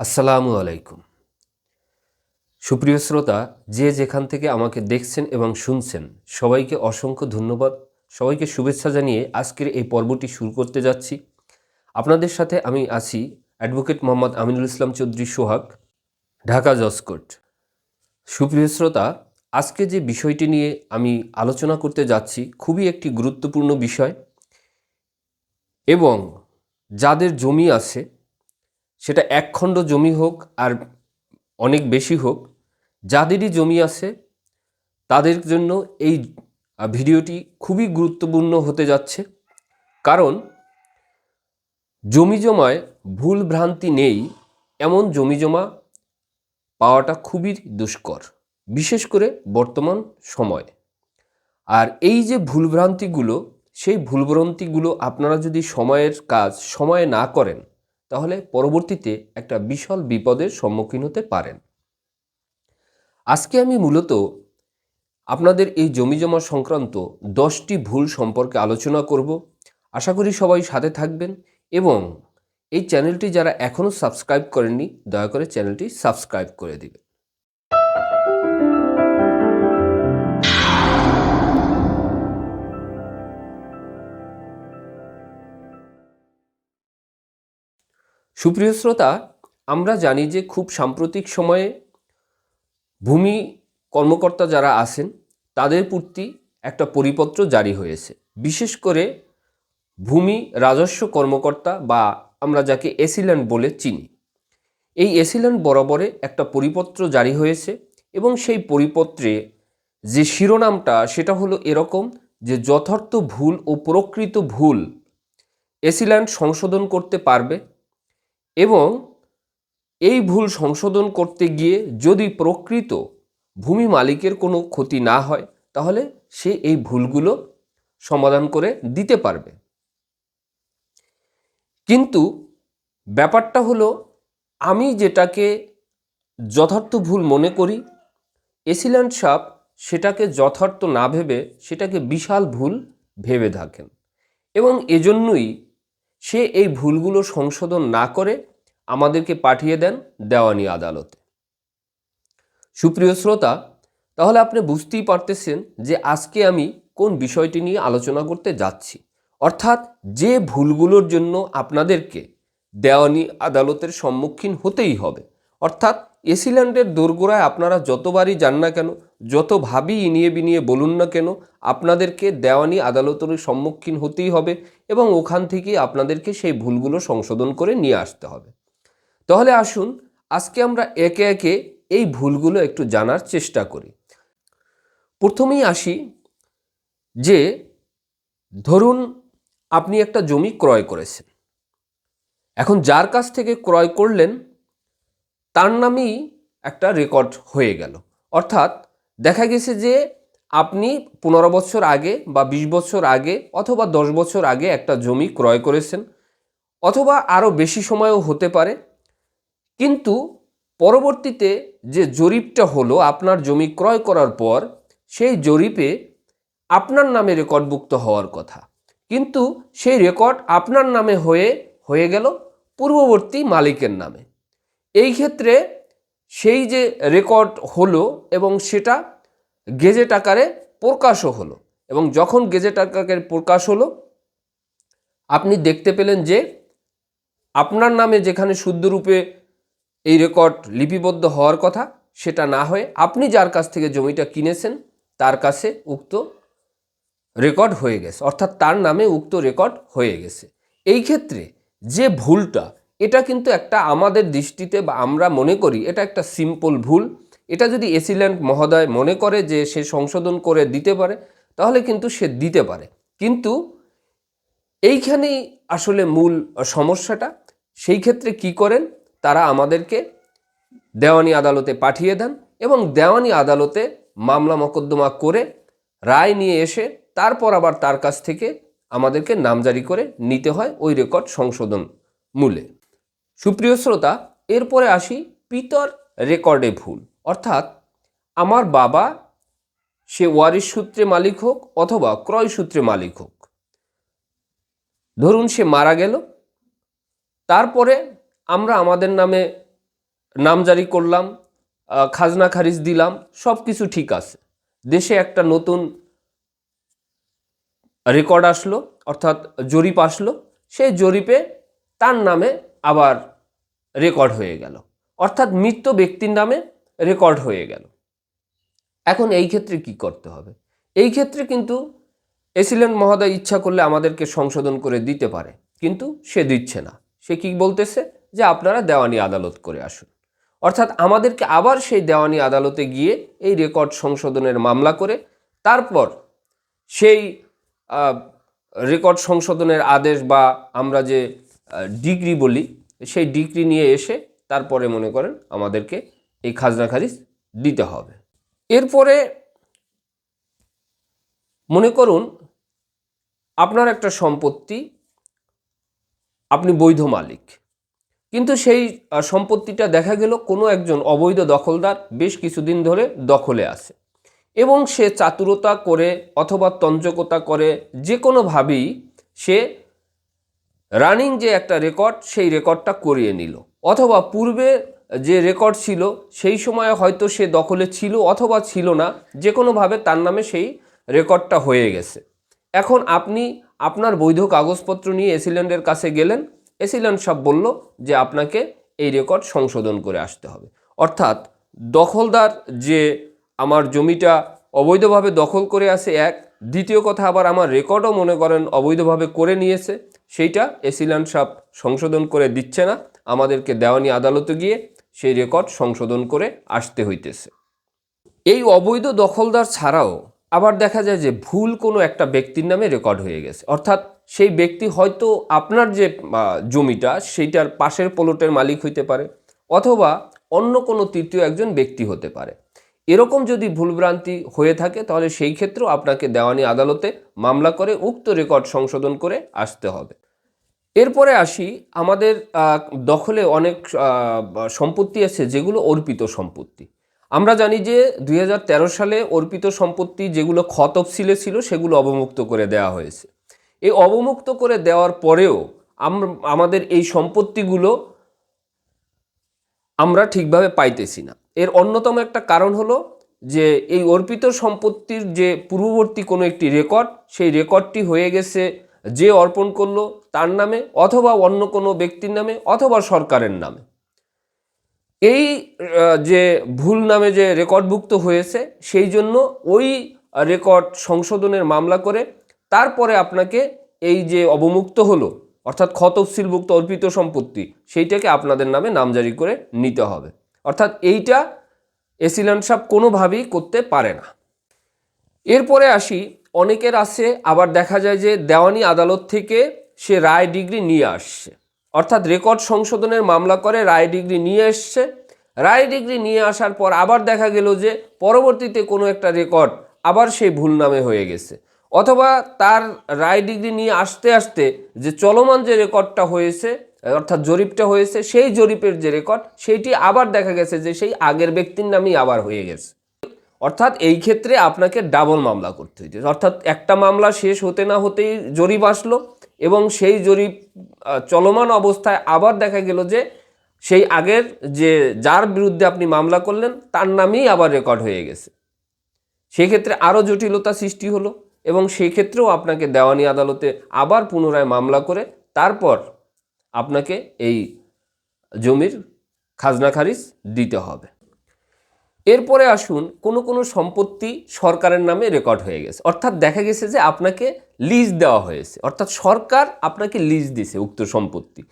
আসসালামু আলাইকুম। সুপ্রিয় শ্রোতা, যে যেখান থেকে আমাকে দেখছেন এবং শুনছেন, সবাইকে অসংখ্য ধন্যবাদ। সবাইকে শুভেচ্ছা জানিয়ে আজকের এই পর্বটি শুরু করতে যাচ্ছি। আপনাদের সাথে আমি আছি অ্যাডভোকেট মোহাম্মদ আমিনুল ইসলাম চৌধুরী সোহাগ, ঢাকা জসকোট সুপ্রিয় শ্রোতা, আজকে যে বিষয়টি নিয়ে আমি আলোচনা করতে যাচ্ছি খুবই একটি গুরুত্বপূর্ণ বিষয় এবং যাদের জমি আছে সেটা এক খণ্ড জমি হোক আর অনেক বেশি হোক, যাদেরই জমি আছে, তাদের জন্য এই ভিডিওটি খুবই গুরুত্বপূর্ণ হতে যাচ্ছে। কারণ জমি জমায় ভুল ভ্রান্তি নেই, এমন জমি জমা পাওয়াটা খুবই দুষ্কর, বিশেষ করে বর্তমান সময়। আর এই যে ভুলভ্রান্তিগুলো সেই ভুলভ্রান্তিগুলো আপনারা যদি সময়ের কাজ, সময়ে না করেন তাহলে পরবর্তীতে একটা বিশাল বিপদের সম্মুখীন হতে পারেন। আজকে আমি মূলত আপনাদের এই জমিজমা সংক্রান্ত দশটি ভুল সম্পর্কে আলোচনা করব। আশা করি সবাই সাথে থাকবেন এবং এই চ্যানেলটি যারা এখনও সাবস্ক্রাইব করেননি, দয়া করে চ্যানেলটি সাবস্ক্রাইব করে দিবেন। সুপ্রিয় শ্রোতা, আমরা জানি যে খুব সাম্প্রতিক সময়ে ভূমি কর্মকর্তা যারা আছেন, তাদের প্রতি একটা পরিপত্র জারি হয়েছে। বিশেষ করে ভূমি রাজস্ব কর্মকর্তা বা আমরা যাকে এসিল্যান্ড বলে চিনি। এই এসিল্যান্ড বরাবরে একটা পরিপত্র জারি হয়েছে এবং সেই পরিপত্রে যে শিরোনামটা, সেটা হলো এরকম যে যথার্থ ভুল ও প্রকৃত ভুল এসিল্যান্ড সংশোধন করতে পারবে এবং এই ভুল সংশোধন করতে গিয়ে যদি প্রকৃত ভূমি মালিকের কোনো ক্ষতি না হয়, তাহলে সে এই ভুলগুলো সমাধান করে দিতে পারবে। কিন্তু ব্যাপারটা হলো, আমি যেটাকে যথার্থ ভুল মনে করি এসিল্যান্ড সাপ সেটাকে যথার্থ না ভেবে সেটাকে বিশাল ভুল ভেবে থাকেন। এবং এজন্যই সে এই ভুলগুলো সংশোধন না করে আমাদেরকে পাঠিয়ে দেন দেওয়ানি আদালতে। সুপ্রিয় শ্রোতা, তাহলে আপনি বুঝতেই পারতেছেন যে আজকে আমি কোন বিষয়টি নিয়ে আলোচনা করতে যাচ্ছি। অর্থাৎ যে ভুলগুলোর জন্য আপনাদেরকে দেওয়ানি আদালতের সম্মুখীন হতেই হবে। অর্থাৎ এসিল্যান্ডের দোরগোড়ায় আপনারা যতবারই যান না কেন, যতভাবেই ইনিয়ে বিনিয়ে বলুন না কেন, আপনাদেরকে দেওয়ানি আদালতের সম্মুখীন হতেই হবে এবং ওখান থেকেই আপনাদেরকে সেই ভুলগুলো সংশোধন করে নিয়ে আসতে হবে। তাহলে আসুন, আজকে আমরা একে একে এই ভুলগুলো একটু জানার চেষ্টা করি। প্রথমেই আসি যে, ধরুন আপনি একটা জমি ক্রয় করেছেন। এখন যার কাছ থেকে ক্রয় করলেন তার নামেই একটা রেকর্ড হয়ে গেল। অর্থাৎ দেখা গেছে যে আপনি পনেরো বছর আগে বা বিশ বছর আগে অথবা দশ বছর আগে একটা জমি ক্রয় করেছেন, অথবা আরও বেশি সময়ও হতে পারে। কিন্তু পরবর্তীতে যে জরিপটা হলো আপনার জমি ক্রয় করার পর, সেই জরিপে আপনার নামে রেকর্ডভুক্ত হওয়ার কথা। কিন্তু সেই রেকর্ড আপনার নামে হয়ে হয়ে গেল পূর্ববর্তী মালিকের নামে। এই ক্ষেত্রে সেই যে রেকর্ড হলো এবং সেটা গেজেট আকারে প্রকাশও হলো এবং যখন গেজেট আকারে প্রকাশ হলো, আপনি দেখতে পেলেন যে আপনার নামে যেখানে শুদ্ধরূপে এই রেকর্ড লিপিবদ্ধ হওয়ার কথা সেটা না হয়ে আপনি যার কাছ থেকে জমিটা কিনেছেন, তার কাছে উক্ত রেকর্ড হয়ে গেছে, অর্থাৎ তার নামে উক্ত রেকর্ড হয়ে গেছে। এই ক্ষেত্রে যে ভুলটা এটা কিন্তু একটা আমাদের দৃষ্টিতে বা আমরা মনে করি এটা একটা সিম্পল ভুল। এটা যদি এসিল্যান্ড মহোদয় মনে করে যে সে সংশোধন করে দিতে পারে, তাহলে কিন্তু সে দিতে পারে। কিন্তু এইখানেই আসলে মূল সমস্যাটা, সেই ক্ষেত্রে কি করেন? তারা আমাদেরকে দেওয়ানি আদালতে পাঠিয়ে দেন এবং দেওয়ানি আদালতে মামলা মকদ্দমা করে রায় নিয়ে এসে তারপর আবার তার কাছ থেকে আমাদেরকে নামজারি করে নিতে হয় ওই রেকর্ড সংশোধন মূলে। সুপ্রিয় শ্রোতা, এরপরে আসি পিতর রেকর্ডে ভুল। অর্থাৎ আমার বাবা সে ওয়ারিশ সূত্রে মালিক হোক অথবা ক্রয় সূত্রে মালিক হোক। ধরুন সে মারা গেল, তারপরে আমরা আমাদের নামে নামজারি করলাম খাজনা খারিজ দিলাম সব কিছু ঠিক আছে। দেশে একটা নতুন রেকর্ড আসলো, অর্থাৎ জরিপ আসলো, সেই জরিপে তার নামে আবার রেকর্ড হয়ে গেল। অর্থাৎ মৃত ব্যক্তির নামে রেকর্ড হয়ে গেল। এখন এই ক্ষেত্রে কি করতে হবে? এই ক্ষেত্রে কিন্তু এসিলেন্ট মহোদয় ইচ্ছা করলে আমাদেরকে সংশোধন করে দিতে পারে, কিন্তু সে দিচ্ছে না। সে কি বলতেছে? যে আপনারা দেওয়ানি আদালত করে আসুন। অর্থাৎ আমাদেরকে আবার সেই দেওয়ানি আদালতে গিয়ে এই রেকর্ড সংশোধনের মামলা করে, তারপর সেই রেকর্ড সংশোধনের আদেশ বা আমরা যে ডিগ্রি বলি, সেই ডিগ্রি নিয়ে এসে তারপরে মনে করেন আমাদেরকে এই খাজনা খারিজ দিতে হবে। এরপরে মনে করুন আপনার একটা সম্পত্তি, আপনি বৈধ মালিক। কিন্তু সেই সম্পত্তিটা দেখা গেল কোনো একজন অবৈধ দখলদার বেশ কিছুদিন ধরে দখলে আছে। এবং সে চাতুরতা করে অথবা তঞ্জকতা করে যে কোনোভাবেই সে রানিং যে একটা রেকর্ড, সেই রেকর্ডটা করিয়ে নিল। অথবা পূর্বে যে রেকর্ড ছিল, সেই সময় হয়তো সে দখলে ছিল অথবা ছিল না যে কোনোভাবে তার নামে সেই রেকর্ডটা হয়ে গেছে। এখন আপনি আপনার বৈধ কাগজপত্র নিয়ে এসিল্যান্ডের কাছে গেলেন এসিল্যান্ড সব বলল যে আপনাকে এই রেকর্ড সংশোধন করে আসতে হবে। অর্থাৎ দখলদার যে আমার জমিটা অবৈধভাবে দখল করে আছে এক। দ্বিতীয় কথা, আবার আমার রেকর্ডও মনে করেন অবৈধভাবে করে নিয়েছে। সেইটা এসিল্যান্ড সাপ সংশোধন করে দিচ্ছে না, আমাদেরকে দেওয়ানি আদালতে গিয়ে সেই রেকর্ড সংশোধন করে আসতে হইতেছে। এই অবৈধ দখলদার ছাড়াও আবার দেখা যায় যে ভুল কোনো একটা ব্যক্তির নামে রেকর্ড হয়ে গেছে। অর্থাৎ সেই ব্যক্তি হয়তো আপনার যে জমিটা সেইটার পাশের প্লটের মালিক হইতে পারে অথবা অন্য কোনো তৃতীয় একজন ব্যক্তি হতে পারে। এরকম যদি ভুলভ্রান্তি হয়ে থাকে তাহলে সেই ক্ষেত্রেও আপনাকে দেওয়ানি আদালতে মামলা করে উক্ত রেকর্ড সংশোধন করে আসতে হবে। এরপরে আসি, আমাদের দখলে অনেক সম্পত্তি আছে যেগুলো অর্পিত সম্পত্তি। আমরা জানি যে দু হাজার তেরো সালে অর্পিত সম্পত্তি যেগুলো খতফসিলে ছিল সেগুলো অবমুক্ত করে দেওয়া হয়েছে। এই অবমুক্ত করে দেওয়ার পরেও আমাদের এই সম্পত্তিগুলো আমরা ঠিকভাবে পাইতেছি না। এর অন্যতম একটা কারণ হলো যে এই অর্পিত সম্পত্তির যে পূর্ববর্তী কোনো একটি রেকর্ড, সেই রেকর্ডটি হয়ে গেছে যে অর্পণ করল তার নামে অথবা অন্য কোনো ব্যক্তির নামে অথবা সরকারের নামে। এই যে ভুল নামে যে রেকর্ডভুক্ত হয়েছে, সেই জন্য ওই রেকর্ড সংশোধনের মামলা করে তারপরে আপনাকে এই যে অবমুক্ত হলো, অর্থাৎ খতফসিলভুক্ত অর্পিত সম্পত্তি, সেইটাকে আপনাদের নামে নামজারি করে নিতে হবে। অর্থাৎ এইটা এসিল্যান্ড সাহেব কোনোভাবেই করতে পারে না। এরপরে আসি অনেকের আছে, আবার দেখা যায় যে দেওয়ানি আদালত থেকে সে রায় ডিগ্রি নিয়ে আসছে। অর্থাৎ রেকর্ড সংশোধনের মামলা করে রায় ডিগ্রি নিয়ে এসছে। রায় ডিগ্রি নিয়ে আসার পর আবার দেখা গেল যে পরবর্তীতে কোনো একটা রেকর্ড আবার সেই ভুল নামে হয়ে গেছে। অথবা তার রায় ডিগ্রি নিয়ে আসতে আসতে যে চলমান যে রেকর্ডটা হয়েছে, অর্থাৎ জরিপটা হয়েছে, সেই জরিপের যে রেকর্ড সেইটি আবার দেখা গেছে যে সেই আগের ব্যক্তির নামেই আবার হয়ে গেছে। অর্থাৎ এই ক্ষেত্রে আপনাকে ডাবল মামলা করতে হয়েছে। অর্থাৎ একটা মামলা শেষ হতে না হতেই জরিপ আসলো এবং সেই জরিপ চলমান অবস্থায় আবার দেখা গেল যে সেই আগের যে যার বিরুদ্ধে আপনি মামলা করলেন, তার নামেই আবার রেকর্ড হয়ে গেছে। সেক্ষেত্রে আরও জটিলতা সৃষ্টি হলো এবং সেক্ষেত্রেও আপনাকে দেওয়ানি আদালতে আবার পুনরায় মামলা করে তারপর আপনাকে এই জমির খাজনা খারিজ দিতে হবে। এরপরে আসুন কোনো কোনো সম্পত্তি সরকারের নামে রেকর্ড হয়ে গেছে। অর্থাৎ দেখা গেছে যে আপনাকে লিজ দেওয়া হয়েছে। অর্থাৎ সরকার আপনাকে লিজ দিছে উক্ত সম্পত্তি।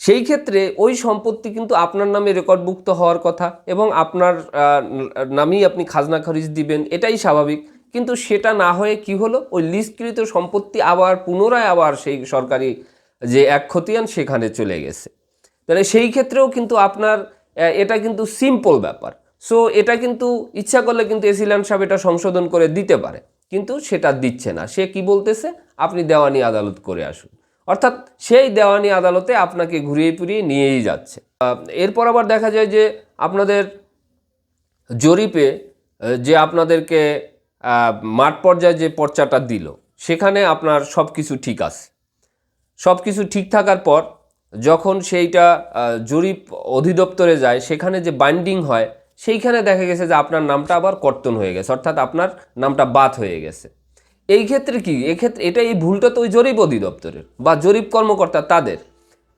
সেই ক্ষেত্রে ওই সম্পত্তি কিন্তু আপনার নামে রেকর্ডভুক্ত হওয়ার কথা এবং আপনার নামেই আপনি খাজনা খারিজ দিবেন, এটাই স্বাভাবিক। কিন্তু সেটা না হয়ে কি হলো? ওই লিস্টকৃত সম্পত্তি আবার পুনরায় আবার সেই সরকারি যে এক খতিয়ান সেখানে চলে গেছে। তাহলে সেই ক্ষেত্রেও কিন্তু আপনার এটা কিন্তু সিম্পল ব্যাপার। সো এটা কিন্তু ইচ্ছা করলে কিন্তু এসিল্যান্ড সাহেব এটা সংশোধন করে দিতে পারে, কিন্তু সেটা দিচ্ছে না। সে কি বলতেছে? আপনি দেওয়ানি আদালত করে আসুন। অর্থাৎ সেই দেওয়ানি আদালতে আপনাকে ঘুরিয়ে ফিরিয়ে নিয়েই যাচ্ছে। এরপর আবার দেখা যায় যে আপনাদের জরিপে যে আপনাদেরকে মাঠ পর্যায়ে যে পর্চাটা দিল, সেখানে আপনার সব কিছু ঠিক আছে। সব কিছু ঠিক থাকার পর যখন সেইটা জরিপ অধিদপ্তরে যায়, সেখানে যে বাইন্ডিং হয় সেইখানে দেখা গেছে যে আপনার নামটা আবার কর্তন হয়ে গেছে, অর্থাৎ আপনার নামটা বাদ হয়ে গেছে। এই ক্ষেত্রে কি? এক্ষেত্রে এটা এই ভুলটা তো ওই জরিপ অধিদপ্তরের বা জরিপ কর্মকর্তা তাদের।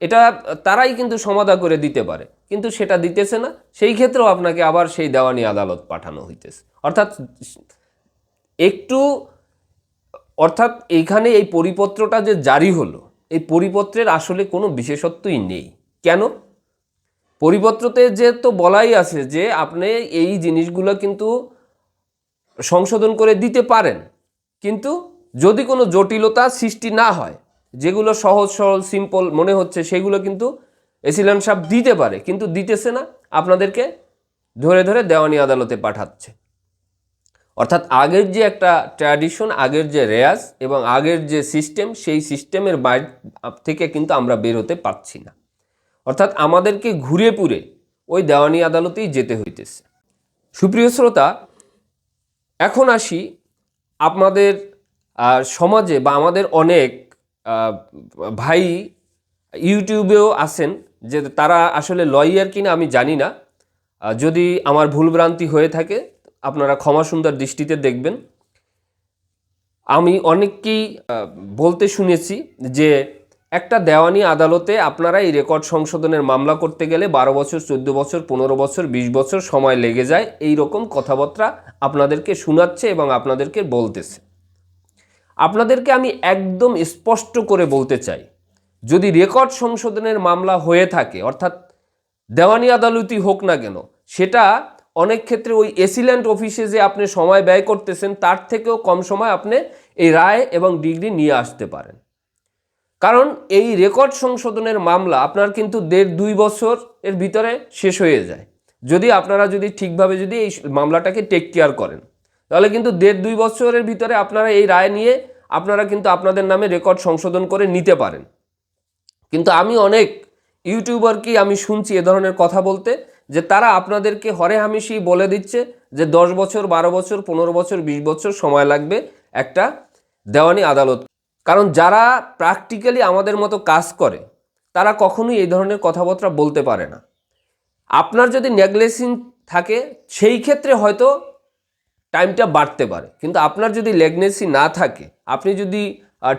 এটা তারাই কিন্তু সমাধা করে দিতে পারে, কিন্তু সেটা দিতেছে না। সেই ক্ষেত্রেও আপনাকে আবার সেই দেওয়ানি আদালত পাঠানো হইতেছে। অর্থাৎ একটু, অর্থাৎ এইখানে এই পরিপত্রটা যে জারি হলো, এই পরিপত্রের আসলে কোনো বিশেষত্বই নেই। কেন? পরিপত্রতে যে তো বলাই আছে যে আপনি এই জিনিসগুলো কিন্তু সংশোধন করে দিতে পারেন। কিন্তু যদি কোনো জটিলতা সৃষ্টি না হয়, যেগুলো সহজ, সরল সিম্পল মনে হচ্ছে, সেগুলো কিন্তু এসিলেন সাহেব দিতে পারে, কিন্তু দিতেছে না, আপনাদেরকে ধরে ধরে দেওয়ানি আদালতে পাঠাচ্ছে। অর্থাৎ আগের যে একটা ট্র্যাডিশন আগের যে রেয়াজ এবং আগের যে সিস্টেম সেই সিস্টেমের বাইর থেকে কিন্তু আমরা বেরোতে পারছি না। অর্থাৎ আমাদেরকে ঘুরে পুরে ওই দেওয়ানি আদালতেই যেতে হইতেছে। সুপ্রিয় শ্রোতা, এখন আসি আপনাদের সমাজে বা আমাদের অনেক ভাই ইউটিউবেও আছেন যে তারা আসলে লয়ার কিনা আমি জানি না। যদি আমার ভুলভ্রান্তি হয়ে থাকে, আপনারা ক্ষমা সুন্দর দৃষ্টিতে দেখবেন। আমি অনেককেই বলতে শুনেছি যে একটা দেওয়ানি আদালতে আপনারা এই রেকর্ড সংশোধনের মামলা করতে গেলে বারো বছর, চোদ্দ বছর, পনেরো বছর, বিশ বছর সময় লেগে যায়। এই রকম কথাবার্তা আপনাদেরকে শোনাচ্ছে এবং আপনাদেরকে বলতেছে। আপনাদেরকে আমি একদম স্পষ্ট করে বলতে চাই, যদি রেকর্ড সংশোধনের মামলা হয়ে থাকে, অর্থাৎ দেওয়ানি আদালতই হোক না কেন, সেটা অনেক ক্ষেত্রে ওই এসিল্যান্ড অফিসে যে আপনি সময় ব্যয় করতেছেন, তার থেকেও কম সময় আপনি এই রায় এবং ডিগ্রি নিয়ে আসতে পারেন। কারণ এই রেকর্ড সংশোধনের মামলা আপনার কিন্তু দেড় দুই বছর এর ভিতরে শেষ হয়ে যায়। যদি আপনারা যদি ঠিকভাবে যদি এই মামলাটাকে টেক কেয়ার করেন, তাহলে কিন্তু দেড় দুই বছরের ভিতরে আপনারা এই রায় নিয়ে আপনারা কিন্তু আপনাদের নামে রেকর্ড সংশোধন করে নিতে পারেন। কিন্তু আমি অনেক ইউটিউবারকেই আমি শুনছি এ ধরনের কথা বলতে, যে তারা আপনাদেরকে হরে হামেশি বলে দিচ্ছে যে দশ বছর, বারো বছর, পনেরো বছর, বিশ বছর সময় লাগবে একটা দেওয়ানি আদালত কারণ যারা প্র্যাকটিক্যালি আমাদের মতো কাজ করে, তারা কখনোই এই ধরনের কথাবার্তা বলতে পারে না। আপনার যদি নেগলেসিং থাকে, সেই ক্ষেত্রে হয়তো টাইমটা বাড়তে পারে। কিন্তু আপনার যদি লেগনেসি না থাকে, আপনি যদি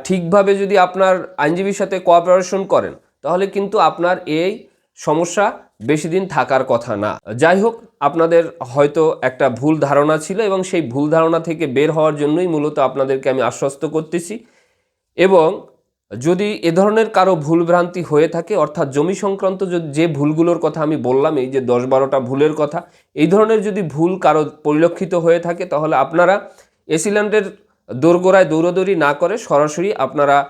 ঠিকভাবে যদি আপনার আইনজীবীর সাথে কোঅপারেশন করেন, তাহলে কিন্তু আপনার এই সমস্যা বেশি দিন থাকার কথা না। যাই হোক, আপনাদের হয়তো একটা ভুল ধারণা ছিল এবং সেই ভুল ধারণা থেকে বের হওয়ার জন্যই মূলত আপনাদেরকে আমি আশ্বস্ত করতেছি। এবং যদি এ ধরনের কারও ভুলভ্রান্তি হয়ে থাকে, অর্থাৎ জমি সংক্রান্ত যে- ভুলগুলোর কথা আমি বললাম, এই যে দশ বারোটা ভুলের কথা, এই ধরনের যদি ভুল কারও পরিলক্ষিত হয়ে থাকে, তাহলে আপনারা এসিল্যান্ডের দোরগোড়ায় দৌড়দৌড়ি না করে সরাসরি আপনারা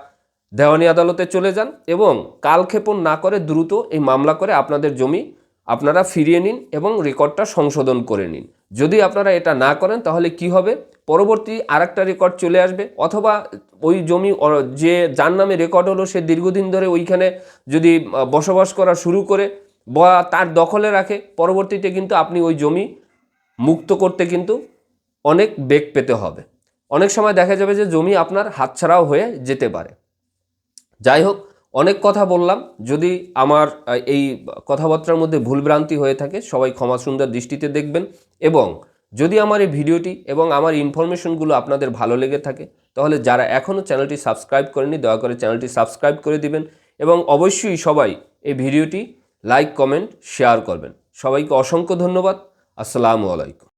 দেওয়ানি আদালতে চলে যান এবং কালক্ষেপণ না করে দ্রুত এই মামলা করে আপনাদের জমি আপনারা ফিরিয়ে নিন এবং রেকর্ডটা সংশোধন করে নিন। যদি আপনারা এটা না করেন, তাহলে কি হবে? পরবর্তী আরেকটা রেকর্ড চলে আসবে। অথবা ওই জমি যে যার নামে রেকর্ড হলো, সে দীর্ঘদিন ধরে ওইখানে যদি বসবাস করা শুরু করে বা তার দখলে রাখে, পরবর্তীতে কিন্তু আপনি ওই জমি মুক্ত করতে কিন্তু অনেক বেগ পেতে হবে। অনেক সময় দেখা যাবে যে জমি আপনার হাতছাড়াও হয়ে যেতে পারে। যাই হোক, অনেক কথা বললাম। যদি আমার এই কথাবার্তার মধ্যে ভুলভ্রান্তি হয়ে থাকে, সবাই ক্ষমা সুন্দর দৃষ্টিতে দেখবেন এবং যদি আমার এই ভিডিওটি এবং আমার ইনফরমেশনগুলো আপনাদের ভালো লেগে থাকে, তাহলে যারা এখনও চ্যানেলটি সাবস্ক্রাইব করেনি দয়া করে চ্যানেলটি সাবস্ক্রাইব করে দিবেন এবং অবশ্যই সবাই এই ভিডিওটি লাইক, কমেন্ট, শেয়ার করবেন। সবাইকে অসংখ্য ধন্যবাদ। আসসালামু আলাইকুম।